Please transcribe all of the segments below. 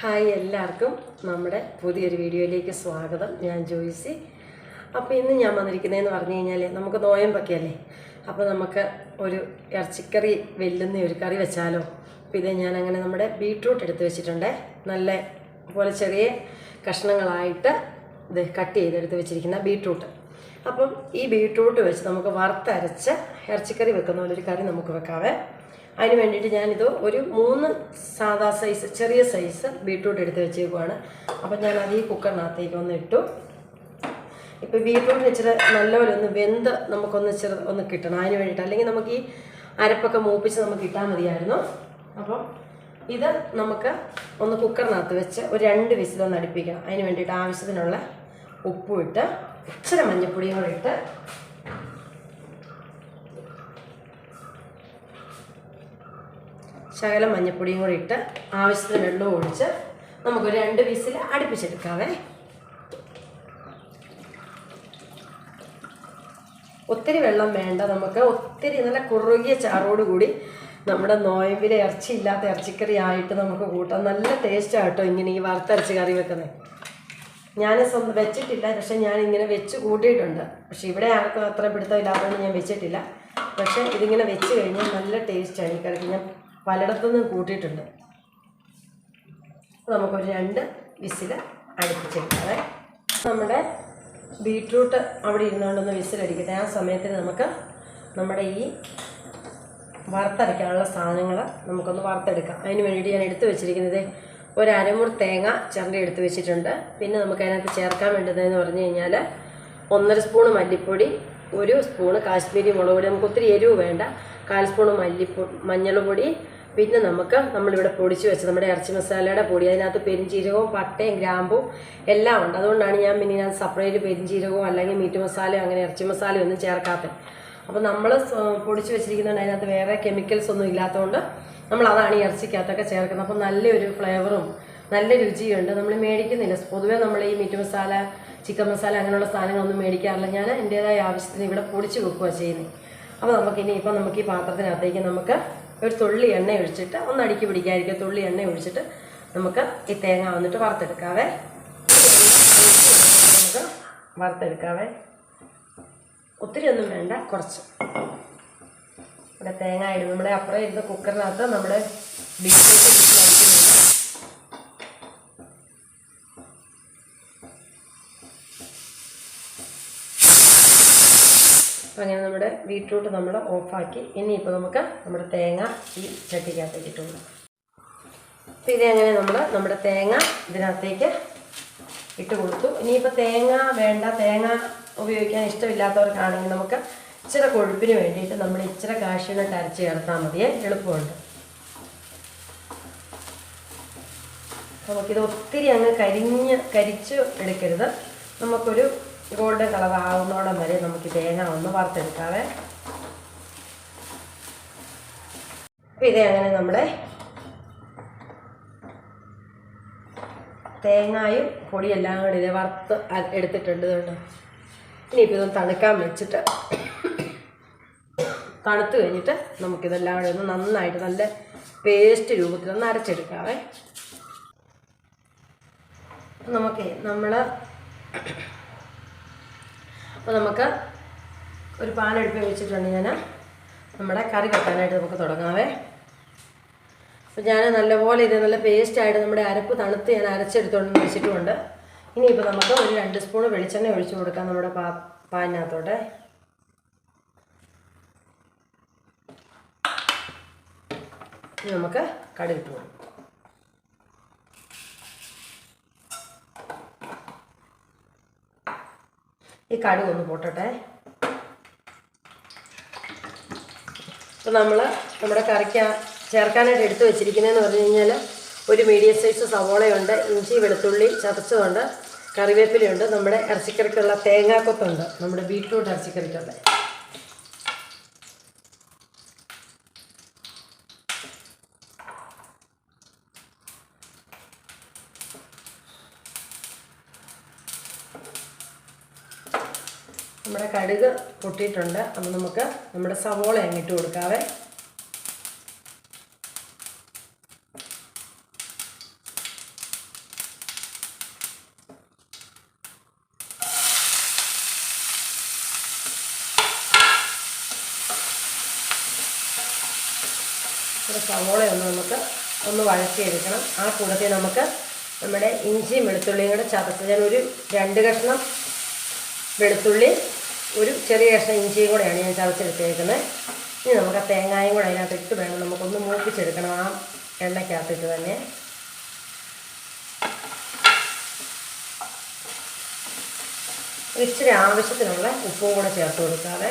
Hi എല്ലാവർക്കും നമ്മുടെ പുതിയൊരു വീഡിയോയിലേക്ക് സ്വാഗതം. ഞാൻ ജോയിസി. അപ്പോൾ ഇന്ന് ഞാൻ വന്നിരിക്കുന്നതെന്ന് പറഞ്ഞു കഴിഞ്ഞാൽ നമുക്ക് നോയമ്പൊക്കെ അല്ലേ അപ്പോൾ നമുക്ക് ഒരു ഇറച്ചിക്കറി വെല്ലുന്ന ഒരു കറി വെച്ചാലോ? അപ്പോൾ ഇത് ഞാൻ അങ്ങനെ നമ്മുടെ ബീട്രൂട്ട് എടുത്ത് വെച്ചിട്ടുണ്ട്. നല്ല പോലെ ചെറിയ കഷ്ണങ്ങളായിട്ട് ഇത് കട്ട് ചെയ്തെടുത്ത് വെച്ചിരിക്കുന്ന ബീട്രൂട്ട്. അപ്പം ഈ ബീട്രൂട്ട് വെച്ച് നമുക്ക് വറുത്തരച്ച് ഇറച്ചിക്കറി വെക്കുന്ന പോലെ ഒരു കറി നമുക്ക് വെക്കാവേ. അതിന് വേണ്ടിയിട്ട് ഞാനിത് ഒരു മൂന്ന് സാധാ സൈസ് ചെറിയ സൈസ് ബീട്രൂട്ട് എടുത്ത് വെച്ചേക്കുവാണ്. അപ്പം ഞാൻ അത് ഈ കുക്കറിനകത്തേക്ക് ഒന്ന് ഇട്ടു. ഇപ്പോൾ ബീട്രൂട്ടിന് ഇച്ചിരി നല്ലപോലെ ഒന്ന് വെന്ത് നമുക്കൊന്ന് ഇച്ചിരി ഒന്ന് കിട്ടണം. അതിന് വേണ്ടിയിട്ട് അല്ലെങ്കിൽ നമുക്ക് ഈ അരപ്പൊക്കെ മൂപ്പിച്ച് നമുക്ക് ഇട്ടാൽ മതിയായിരുന്നു. അപ്പം ഇത് നമുക്ക് ഒന്ന് കുക്കറിനകത്ത് വെച്ച് ഒരു രണ്ട് വിസിലൊന്ന് അടുപ്പിക്കണം. അതിന് വേണ്ടിയിട്ട് ആവശ്യത്തിനുള്ള ഉപ്പും ഇട്ട് ഇച്ചിരി മഞ്ഞപ്പൊടിയും കൂടെ ഇട്ട് ശകലം മഞ്ഞപ്പൊടിയും കൂടി ഇട്ട് ആവശ്യത്തിന് വെള്ളവും ഒഴിച്ച് നമുക്ക് രണ്ട് പീസിൽ അടുപ്പിച്ചെടുക്കാവേ. ഒത്തിരി വെള്ളം വേണ്ട നമുക്ക് ഒത്തിരി നല്ല കുറുകിയ ചാറോട് കൂടി നമ്മുടെ നോയമ്പിലെ ഇറച്ചി ഇല്ലാത്ത ഇറച്ചിക്കറി ആയിട്ട് നമുക്ക് കൂട്ടാം. നല്ല ടേസ്റ്റാണ് കേട്ടോ ഇങ്ങനെ ഈ വറുത്തരച്ച് കറി വെക്കുന്നത് ഞാൻ സ്വന്തം വെച്ചിട്ടില്ല പക്ഷെ ഞാൻ ഇങ്ങനെ വെച്ച് കൂട്ടിയിട്ടുണ്ട്. പക്ഷെ ഇവിടെ ആർക്കും അത്ര പിടുത്തമില്ലാത്തതുകൊണ്ട് ഞാൻ വെച്ചിട്ടില്ല. പക്ഷേ ഇതിങ്ങനെ വെച്ച് കഴിഞ്ഞാൽ നല്ല ടേസ്റ്റാണ് ഈ കറിക്ക് ഞാൻ പലയിടത്തുനിന്നും കൂട്ടിയിട്ടുണ്ട്. നമുക്കൊരു രണ്ട് വിസിൽ അടുപ്പിച്ചെടുക്കാവേ നമ്മുടെ ബീട്രൂട്ട് അവിടെ ഇരുന്നുകൊണ്ടൊന്ന് വിസിലടിക്കട്ടെ. ആ സമയത്തിന് നമുക്ക് നമ്മുടെ ഈ വറുത്തരയ്ക്കാനുള്ള സാധനങ്ങൾ നമുക്കൊന്ന് വറുത്തെടുക്കാം. അതിന് വേണ്ടിയിട്ട് ഞാൻ എടുത്തു വെച്ചിരിക്കുന്നത് ഒരു അരമുറി തേങ്ങ ചിരണ്ടി എടുത്ത് വെച്ചിട്ടുണ്ട്. പിന്നെ നമുക്ക് അതിനകത്ത് ചേർക്കാൻ വേണ്ടതെന്ന് പറഞ്ഞു കഴിഞ്ഞാൽ ഒന്നര സ്പൂൺ മല്ലിപ്പൊടി ഒരു സ്പൂണ് കാശ്മീരി മുളക് പൊടി. നമുക്ക് ഒത്തിരി എരിവ് വേണ്ട. കാൽ സ്പൂണ് മല്ലിപ്പൊ മഞ്ഞൾപ്പൊടി പിന്നെ നമുക്ക് നമ്മളിവിടെ പൊടിച്ച് വെച്ച നമ്മുടെ ഇറച്ചി മസാലയുടെ പൊടി. അതിനകത്ത് പെരിഞ്ചീരകവും പട്ടയും ഗ്രാമ്പും എല്ലാം ഉണ്ട്. അതുകൊണ്ടാണ് ഞാൻ പിന്നെ ഞാൻ സെപ്പറേറ്റ് പെരിഞ്ചീരകവും അല്ലെങ്കിൽ മീറ്റ് മസാലയോ അങ്ങനെ ഇറച്ചി മസാലയോ ഒന്നും ചേർക്കാത്തത്. അപ്പോൾ നമ്മൾ പൊടിച്ച് വെച്ചിരിക്കുന്നതുകൊണ്ട് അതിനകത്ത് വേറെ കെമിക്കൽസ് ഒന്നും ഇല്ലാത്തതുകൊണ്ട് നമ്മൾ അതാണ് ഈ ഇറച്ചിക്കകത്തൊക്കെ ചേർക്കുന്നത്. അപ്പോൾ നല്ലൊരു ഫ്ലേവറും നല്ല രുചിയുണ്ട്. നമ്മൾ മേടിക്കുന്നില്ല. പൊതുവേ നമ്മൾ ഈ മീറ്റ് മസാല ചിക്കൻ മസാല അങ്ങനെയുള്ള സാധനങ്ങളൊന്നും മേടിക്കാറില്ല. ഞാൻ എന്റേതായ ആവശ്യത്തിന് ഇവിടെ പൊടിച്ച് വെക്കുകയാണ് ചെയ്യുന്നത്. അപ്പോൾ നമുക്കിനി ഇപ്പം നമുക്ക് ഈ പാത്രത്തിനകത്തേക്ക് നമുക്ക് ഒരു തുള്ളി എണ്ണ ഒഴിച്ചിട്ട് ഒന്ന് അടുക്കി പിടിക്കാതിരിക്കുക. തുള്ളി എണ്ണ ഒഴിച്ചിട്ട് നമുക്ക് ഈ തേങ്ങ വന്നിട്ട് വറുത്തെടുക്കാവേ. നമുക്ക് വറുത്തെടുക്കാവേ. ഒത്തിരി ഒന്നും വേണ്ട കുറച്ച്. ഇവിടെ തേങ്ങ ഇടും. നമ്മുടെ അപ്പുറം ഇരുന്ന് കുക്കറിനകത്ത് നമ്മുടെ ബീഫിലേക്ക് അടിക്കുന്നുണ്ട് അപ്പം അങ്ങനെ നമ്മുടെ ബീട്രൂട്ട് നമ്മൾ ഓഫാക്കി. ഇനിയിപ്പോൾ നമുക്ക് നമ്മുടെ തേങ്ങ ഈ ചട്ടിക്കകത്തേക്ക് ഇട്ട് കൊടുക്കാം. അപ്പോൾ ഇതേ അങ്ങനെ നമ്മൾ നമ്മുടെ തേങ്ങ ഇതിനകത്തേക്ക് ഇട്ട് കൊടുത്തു. ഇനിയിപ്പോൾ തേങ്ങ വേണ്ട തേങ്ങ ഉപയോഗിക്കാൻ ഇഷ്ടമില്ലാത്തവർക്കാണെങ്കിൽ നമുക്ക് ഇച്ചിരി കൊഴുപ്പിന് വേണ്ടിയിട്ട് നമ്മൾ ഇച്ചിരി കാശിനൊക്കെ അരച്ച് ചേർത്താൽ മതിയേ. എളുപ്പമുണ്ട്. നമുക്കിത് ഒത്തിരി അങ്ങ് കരിഞ്ഞ് കരിച്ച് എടുക്കരുത്. നമുക്കൊരു ഗോൾഡൻ കളർ ആവുന്നോടം വരെ നമുക്ക് തേങ്ങ ഒന്ന് വറുത്തെടുക്കാവേ. അപ്പം ഇതേ അങ്ങനെ നമ്മുടെ തേങ്ങായും പൊടിയെല്ലാം കൂടി ഇതേ വറുത്ത് എടുത്തിട്ടുണ്ട് ഇതുകൊണ്ട്. ഇനിയിപ്പോൾ ഇതൊന്ന് തണുക്കാൻ വെച്ചിട്ട് തണുത്ത് കഴിഞ്ഞിട്ട് നമുക്കിതെല്ലാം കൂടി ഒന്ന് നന്നായിട്ട് നല്ല പേസ്റ്റ് രൂപത്തിൽ ഒന്ന് അരച്ചെടുക്കാവേ. നമുക്ക് നമ്മൾ അപ്പോൾ നമുക്ക് ഒരു പാൻ അടുപ്പിൽ വെച്ചിട്ടുണ്ട് ഞാൻ നമ്മുടെ കറി വെക്കാനായിട്ട് നമുക്ക് തുടങ്ങാവേ. അപ്പോൾ ഞാൻ നല്ലപോലെ ഇത് നല്ല പേസ്റ്റായിട്ട് നമ്മുടെ അരപ്പ് തണുത്ത് ഞാൻ അരച്ചെടുത്തോണ്ട് വെച്ചിട്ടുമുണ്ട്. ഇനിയിപ്പോൾ നമുക്ക് ഒരു രണ്ട് സ്പൂൺ വെളിച്ചെണ്ണ ഒഴിച്ചു കൊടുക്കാം നമ്മുടെ പാ പാനിനകത്തോട്ടെ. നമുക്ക് കടി ഇട്ട് കൊടുക്കാം. ഈ കടുക് ഒന്ന് പൊട്ടട്ടെ അപ്പോൾ നമ്മൾ നമ്മുടെ കറിക്ക് ചേർക്കാനായിട്ട് എടുത്തു വെച്ചിരിക്കുന്നതെന്ന് പറഞ്ഞു കഴിഞ്ഞാൽ ഒരു മീഡിയം സൈസ് സവോളയുണ്ട് ഇഞ്ചി വെളുത്തുള്ളി ചതച്ചതുണ്ട് കറിവേപ്പിലയുണ്ട് നമ്മുടെ ഇറച്ചിക്കറിക്കുള്ള തേങ്ങാക്കൊത്തുണ്ട് നമ്മുടെ ബീട്രൂട്ട് ഇറച്ചിക്കറിക്കുള്ള. നമ്മുടെ കടുക് പൊട്ടിയിട്ടുണ്ട്. അപ്പോൾ നമുക്ക് നമ്മുടെ സവോള അങ്ങിട്ട് കൊടുക്കാവേ. നമ്മുടെ സവോളയൊന്ന് നമുക്ക് ഒന്ന് വഴറ്റിയെടുക്കണം. ആ കൂടത്തിൽ നമുക്ക് നമ്മുടെ ഇഞ്ചിയും വെളുത്തുള്ളിയും കൂടെ ചതച്ച് ഞാൻ ഒരു രണ്ട് കഷ്ണം വെളുത്തുള്ളി ഒരു ചെറിയ കഷ്ണം ഇഞ്ചിയും കൂടെയാണ് ഞാൻ ചതച്ചെടുത്തേക്കുന്നത്. ഇനി നമുക്ക് ആ തേങ്ങായും കൂടെ അതിനകത്ത് ഇട്ട് വേണം നമുക്കൊന്ന് മൂപ്പിച്ചെടുക്കണം ആ എണ്ണയ്ക്കകത്തിട്ട് തന്നെ. ഇച്ചിരി ആവശ്യത്തിനുള്ള ഉപ്പും കൂടെ ചേർത്ത് കൊടുക്കാതെ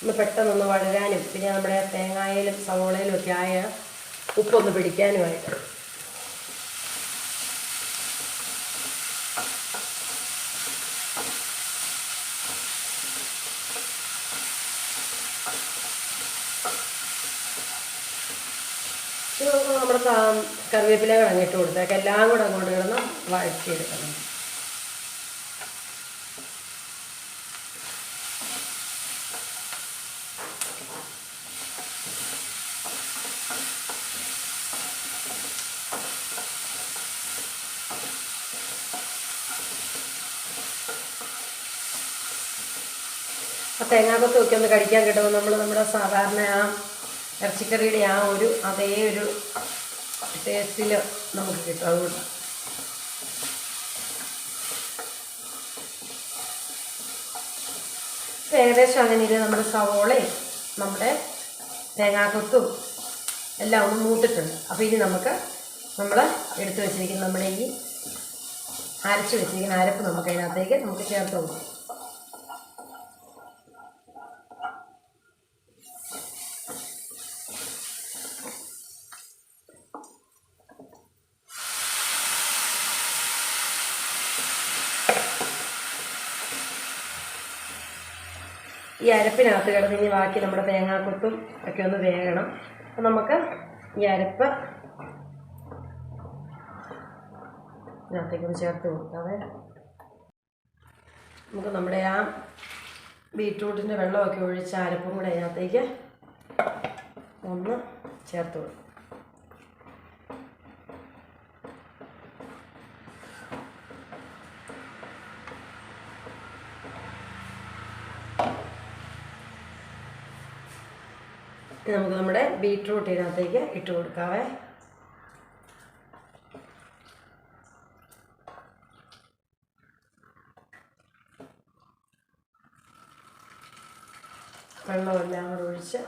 ഒന്ന് പെട്ടെന്നൊന്ന് വഴരാനും പിന്നെ നമ്മുടെ തേങ്ങായിലും സവോളയിലും ഒക്കെ ആയ ഉപ്പൊന്ന് പിടിക്കാനുമായിട്ട് ഇത് നമ്മുടെ കളഞ്ഞിട്ട് കൊടുത്തേക്ക്. എല്ലാം കൂടെ അങ്ങോട്ട് കിടന്ന് വഴറ്റിയെടുക്കണം. ആ തേങ്ങാക്കൊത്ത് ഒക്കെ ഒന്ന് കഴിക്കാൻ കിട്ടുമ്പോൾ നമ്മൾ നമ്മുടെ സാധാരണ ആ ഇറച്ചിക്കറിയുടെ ആ ഒരു അതേ ഒരു ടേസ്റ്റിൽ നമുക്ക് കിട്ടും അതുകൊണ്ട്. ഏകദേശം അങ്ങനെ ഇത് നമ്മുടെ സവോളയും നമ്മുടെ തേങ്ങാക്കൊത്തും എല്ലാം ഒന്ന് മൂത്തിട്ടുണ്ട്. അപ്പോൾ ഇനി നമുക്ക് നമ്മൾ എടുത്തു വെച്ചിരിക്കുന്ന നമ്മുടെ ഈ അരച്ച് വെച്ചിരിക്കുന്ന അരപ്പ് നമുക്ക് അതിനകത്തേക്ക് നമുക്ക് ചേർത്ത് കൊടുക്കാം. ഈ അരപ്പിനകത്ത് കിടന്ന് ഇനി ബാക്കി നമ്മുടെ തേങ്ങാക്കൊത്തും ഒക്കെ ഒന്ന് വേകണം. അപ്പം നമുക്ക് ഈ അരപ്പ് ഇതിനകത്തേക്കൊന്ന് ചേർത്ത് കൊടുക്കാവേ നമുക്ക് നമ്മുടെ ആ ബീറ്റ്റൂട്ടിന്റെ വെള്ളമൊക്കെ ഒഴിച്ച അരപ്പും കൂടെ അതിനകത്തേക്ക് ഒന്ന് ചേർത്ത് കൊടുക്കും. ഇനി നമുക്ക് നമ്മുടെ ബീട്രൂട്ട് ഇതിനകത്തേക്ക് ഇട്ട് കൊടുക്കാവേ. വെള്ളമെല്ലാം കൂടെ ഒഴിച്ച്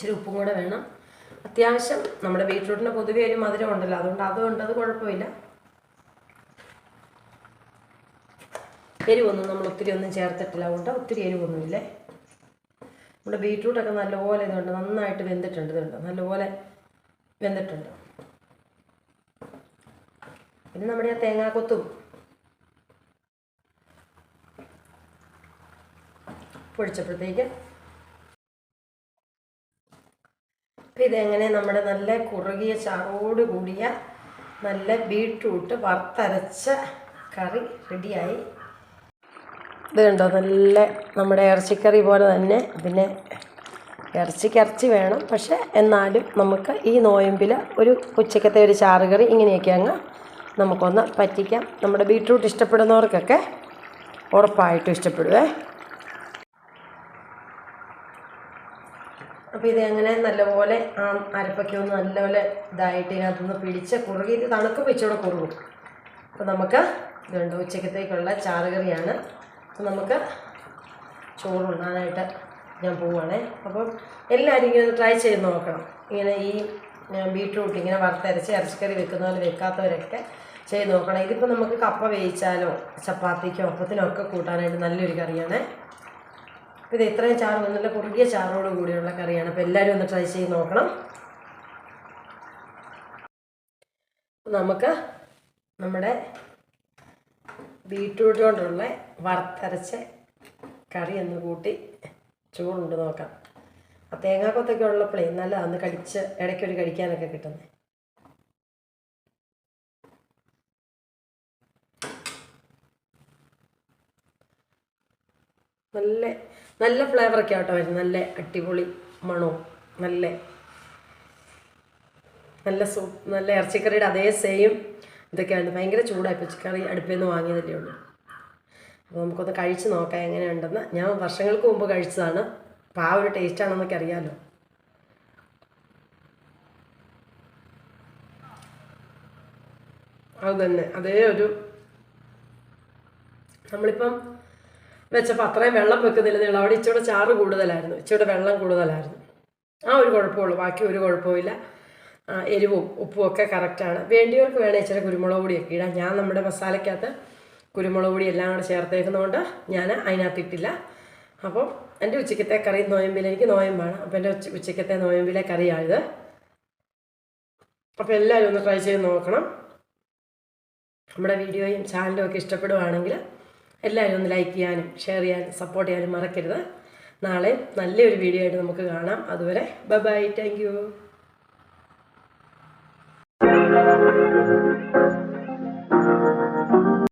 ഇച്ചിരി ഉപ്പും കൂടെ വേണം. അത്യാവശ്യം നമ്മുടെ ബീട്രൂട്ടിന് പൊതുവേ ഒരു മധുരം ഉണ്ടല്ലോ. അതുകൊണ്ട് അതുകൊണ്ട് അത് കുഴപ്പമില്ല. എരിവൊന്നും നമ്മൾ ഒത്തിരി ഒന്നും ചേർത്തിട്ടില്ല. അതുകൊണ്ട് ഒത്തിരി എരിവൊന്നുമില്ലേ. നമ്മുടെ ബീട്രൂട്ടൊക്കെ നല്ലപോലെ ഇതുണ്ട്. നന്നായിട്ട് വെന്തിട്ടുണ്ട് ഇതുണ്ട്. നല്ലപോലെ വെന്തിട്ടുണ്ട്. പിന്നെ നമ്മുടെ ആ തേങ്ങാക്കൊത്തും. പൊടിച്ചപ്പോഴത്തേക്ക് അപ്പം ഇതെങ്ങനെ നമ്മുടെ നല്ല കുറുകിയ ചാറോട് കൂടിയ നല്ല ബീട്രൂട്ട് വറുത്തരച്ച കറി റെഡിയായി. ഇത് കണ്ടോ നല്ല നമ്മുടെ ഇറച്ചിക്കറി പോലെ തന്നെ. പിന്നെ ഇറച്ചിക്ക് ഇറച്ചി വേണം. പക്ഷേ എന്നാലും നമുക്ക് ഈ നോയമ്പിൽ ഒരു ഉച്ചക്കത്തെ ഒരു ചാറുകറി ഇങ്ങനെയൊക്കെ അങ്ങ് നമുക്കൊന്ന് പറ്റിക്കാം. നമ്മുടെ ബീട്രൂട്ട് ഇഷ്ടപ്പെടുന്നവർക്കൊക്കെ ഉറപ്പായിട്ടും ഇഷ്ടപ്പെടുവേ. അപ്പോൾ ഇത് അങ്ങനെ നല്ലപോലെ ആ അരപ്പൊക്കെ ഒന്ന് നല്ലപോലെ ഇതായിട്ട് ഇതിനകത്തുനിന്ന് പിടിച്ച് കുറുകി ഇത് തണുക്കുമ്പോൾ ഇച്ചിരി കുറുകും. അപ്പോൾ നമുക്ക് ഇതുണ്ട് ഉച്ചക്കത്തേക്കുള്ള ചാറുകറിയാണ്. അപ്പോൾ നമുക്ക് ചോറുണ്ണാനായിട്ട് ഞാൻ പോവുകയാണേ അപ്പം എല്ലാവരും ഇങ്ങനെ ട്രൈ ചെയ്ത് നോക്കണം. ഇങ്ങനെ ഈ ബീട്രൂട്ട് ഇങ്ങനെ വറുത്തരച്ച് ഇറച്ചിക്കറി വെക്കുന്ന പോലെ വെക്കാത്തവരൊക്കെ ചെയ്ത് നോക്കണം. ഇതിപ്പോൾ നമുക്ക് കപ്പ വേവിച്ചാലോ ചപ്പാത്തിക്കോ അപ്പത്തിനോ ഒക്കെ കൂട്ടാനായിട്ട് നല്ലൊരു കറിയാണേ. അപ്പോൾ ഇത് ഇത്രയും ചാറ് വന്നില്ല കുറുകിയ ചാറോട് കൂടിയുള്ള കറിയാണ്. അപ്പോൾ എല്ലാവരും ഒന്ന് ട്രൈ ചെയ്ത് നോക്കണം. നമുക്ക് നമ്മുടെ ബീട്രൂട്ട് കൊണ്ടുള്ള വറുത്തരച്ച കറി ഒന്ന് കൂട്ടി ചൂടുണ്ട് നോക്കാം. ആ തേങ്ങാക്കൊത്തൊക്കെ ഉള്ളപ്പോഴേ നല്ലതാണ് കടിച്ച് ഇടയ്ക്കൊരു കഴിക്കാനൊക്കെ കിട്ടുന്നത് നല്ല നല്ല ഫ്ലേവറൊക്കെ ആട്ടോ വരുന്നത്. നല്ല അടിപൊളി മണവും നല്ല നല്ല സൂ നല്ല ഇറച്ചിക്കറിയുടെ അതേ സെയിം ഇതൊക്കെയാണ് ഭയങ്കര ചൂടായി പച്ചക്കറി അടുപ്പിൽ നിന്ന് വാങ്ങിയതല്ലേ ഉള്ളൂ. അപ്പോൾ നമുക്കൊന്ന് കഴിച്ച് നോക്കാം എങ്ങനെയുണ്ടെന്ന്. ഞാൻ വർഷങ്ങൾക്ക് മുമ്പ് കഴിച്ചതാണ്. അപ്പോൾ ആ ഒരു ടേസ്റ്റ് ആണെന്നൊക്കെ അറിയാമല്ലോ അത് തന്നെ. അതേ ഒരു നമ്മളിപ്പം വെച്ചപ്പോൾ അത്രയും വെള്ളം വെക്കുന്നില്ല. അവിടെ ഇച്ചിരി ചാറ് കൂടുതലായിരുന്നു. ഇച്ചിരി വെള്ളം കൂടുതലായിരുന്നു. ആ ഒരു കുഴപ്പമുള്ളൂ. ബാക്കി ഒരു കുഴപ്പമില്ല എരിവും ഉപ്പും ഒക്കെ കറക്റ്റാണ് വേണ്ടിയവർക്ക് വേണേൽ ഇച്ചിരി കുരുമുളക് പൊടിയൊക്കെ ഇടാം. ഞാൻ നമ്മുടെ മസാലയ്ക്കകത്ത് കുരുമുളക് പൊടി എല്ലാം കൂടെ ചേർത്തേക്കുന്നതുകൊണ്ട് ഞാൻ അതിനകത്ത് ഇട്ടില്ല അപ്പം എന്റെ ഉച്ചക്കത്തെ കറി നോയമ്പിൽ എനിക്ക് നോയമ്പാണ്. അപ്പം എന്റെ ഉച്ച ഉച്ചക്കത്തെ നോയമ്പിലെ കറിയാണിത്. അപ്പോൾ എല്ലാവരും ഒന്ന് ട്രൈ ചെയ്ത് നോക്കണം. നമ്മുടെ വീഡിയോയും ചാനലും ഒക്കെ ഇഷ്ടപ്പെടുവാണെങ്കിൽ എല്ലാവരും ഒന്ന് ലൈക്ക് ചെയ്യാനും ഷെയർ ചെയ്യാനും സപ്പോർട്ട് ചെയ്യാനും മറക്കരുത്. നാളെ നല്ലൊരു വീഡിയോ ആയിട്ട് നമുക്ക് കാണാം. അതുവരെ ബൈ ബൈ താങ്ക്